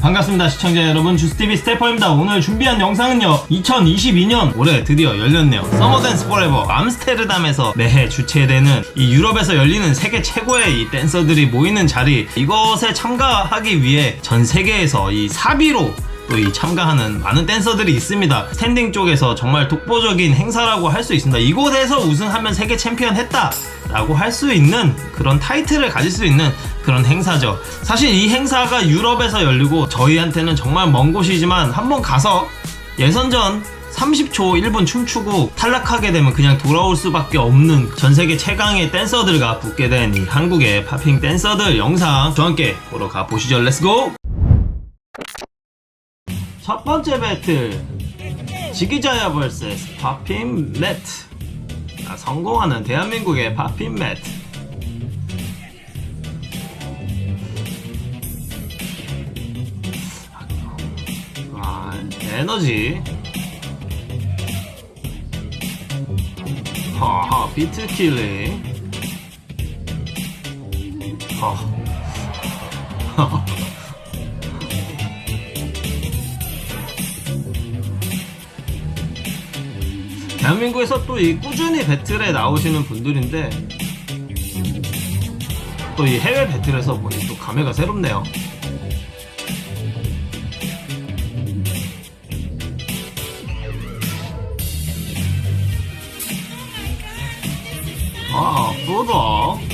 반갑습니다 시청자 여러분 주스티비 스테퍼입니다 오늘 준비한 영상은요 2022년 올해 드디어 열렸네요 서머 댄스 포레버 암스테르담에서 매해 주최되는 이 유럽에서 열리는 세계 최고의 이 댄서들이 모이는 자리 이것에 참가하기 위해 전 세계에서 이 사비로 또이 참가하는 많은 댄서들이 있습니다. 스탠딩 쪽에서 정말 독보적인 행사라고 할 수 있습니다. 이곳에서 우승하면 세계 챔피언 했다. 라고 할 수 있는 그런 타이틀을 가질 수 있는 그런 행사죠. 사실 이 행사가 유럽에서 열리고 저희한테는 정말 먼 곳이지만 한번 가서 예선전 30초 1분 춤추고 탈락하게 되면 그냥 돌아올 수밖에 없는 전 세계 최강의 댄서들과 붙게 된 이 한국의 팝핑 댄서들 영상 저와 함께 보러 가 보시죠. 렛츠고! 첫 번째 배틀 지기자야 vs 팝핀 매트 아, 성공하는 대한민국의 팝핀 매트. 아 에너지. 하하 비트 킬링. 하 대한민국에서 또 이 꾸준히 배틀에 나오시는 분들인데 또 이 해외 배틀에서 보니 또 감회가 새롭네요. 아, 쏘다.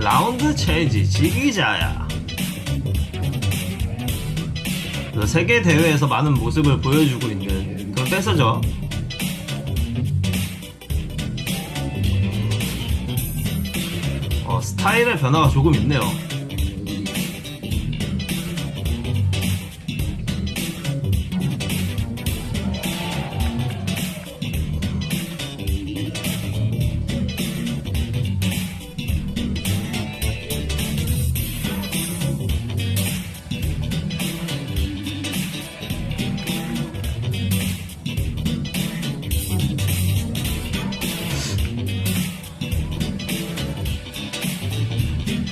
라운드 체인지 지기자야. 그 세계 대회에서 많은 모습을 보여주고 있는 그런 댄서죠. 어, 스타일의 변화가 조금 있네요.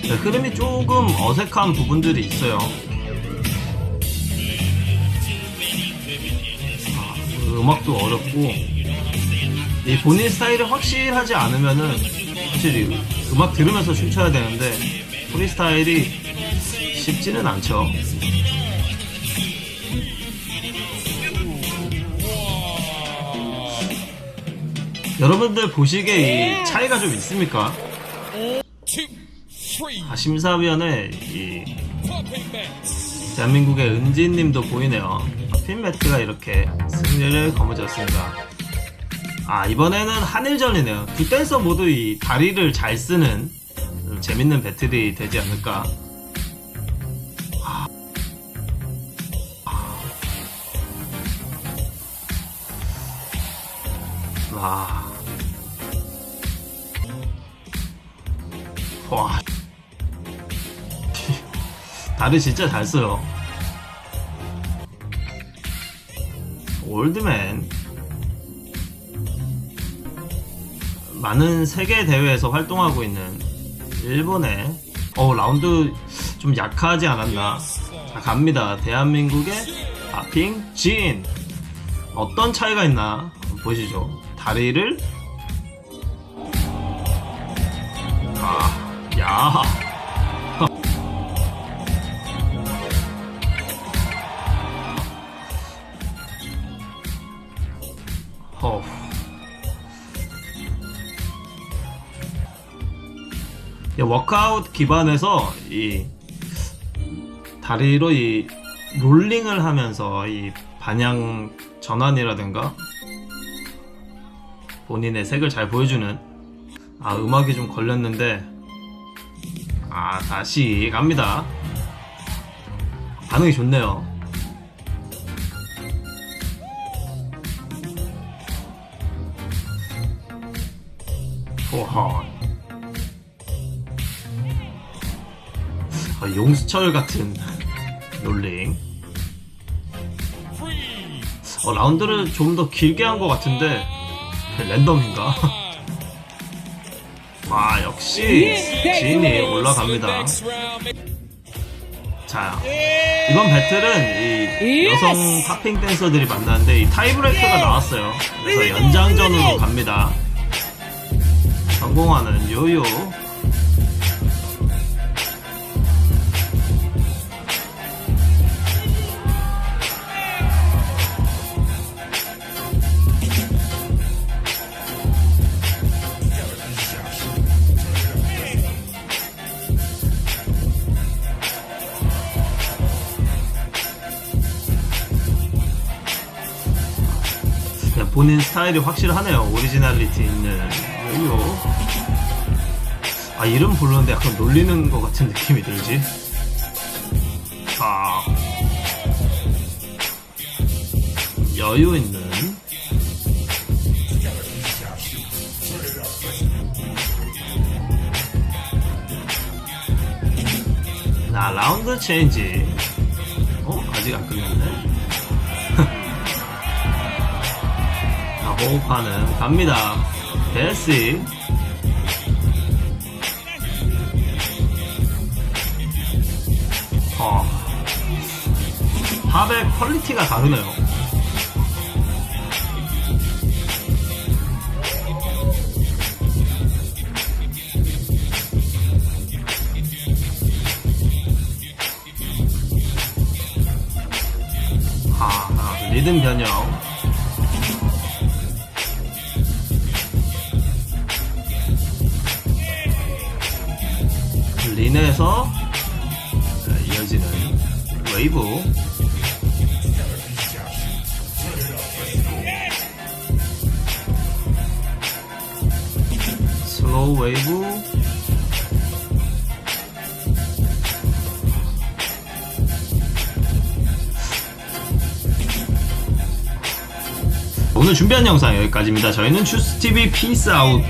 네, 흐름이 조금 어색한 부분들이 있어요. 아, 음악도 어렵고 이 본인 스타일이 확실하지 않으면은 확실히 음악 들으면서 춤춰야 되는데 프리스타일이 쉽지는 않죠. 여러분들 보시기에 이 차이가 좀 있습니까? 아, 심사위원회 이. 대한민국의 은지님도 보이네요. 핀 매트가 이렇게 승리를 거머쥐었습니다. 아 이번에는 한일전이네요. 두 댄서 모두 이 다리를 잘 쓰는 음, 재밌는 배틀이 되지 않을까. 아. 와. 와. 다리 진짜 잘 써요. 올드맨. 많은 세계 대회에서 활동하고 있는 일본의 어 라운드 좀 약하지 않았나? 자, 갑니다. 대한민국의 아핑 진. 어떤 차이가 있나 보시죠. 다리를 아, 야. 워크아웃 기반에서 이 다리로 이 롤링을 하면서 이 반향 전환이라든가 본인의 색을 잘 보여주는 아 음악이 좀 걸렸는데 아 다시 갑니다. 반응이 좋네요. 호허 아, 용수철 같은 롤링. 어, 라운드를 좀 더 길게 한 것 같은데 랜덤인가? 아 역시 진이 올라갑니다. 자 이번 배틀은 이 여성 팝핑 댄서들이 만나는데 이 타이브레이크가 나왔어요. 그래서 연장전으로 갑니다. 성공하는 요요. 본인 스타일이 확실하네요. 오리지널리티 있는 요요. 아 이름 부르는데 약간 놀리는 것 같은 느낌이 들지. 아 여유 있는 자 라운드 체인지. 어 아직 안 끝났네. 자, 호흡하는 갑니다. 베시. 어. 팝의 퀄리티가 다르네요. 아, 아, 리듬 변형. 린에서 이어지는 웨이브. 슬로우 웨이브. 오늘 준비한 영상 여기까지입니다. 저희는 주스TV 피스 아웃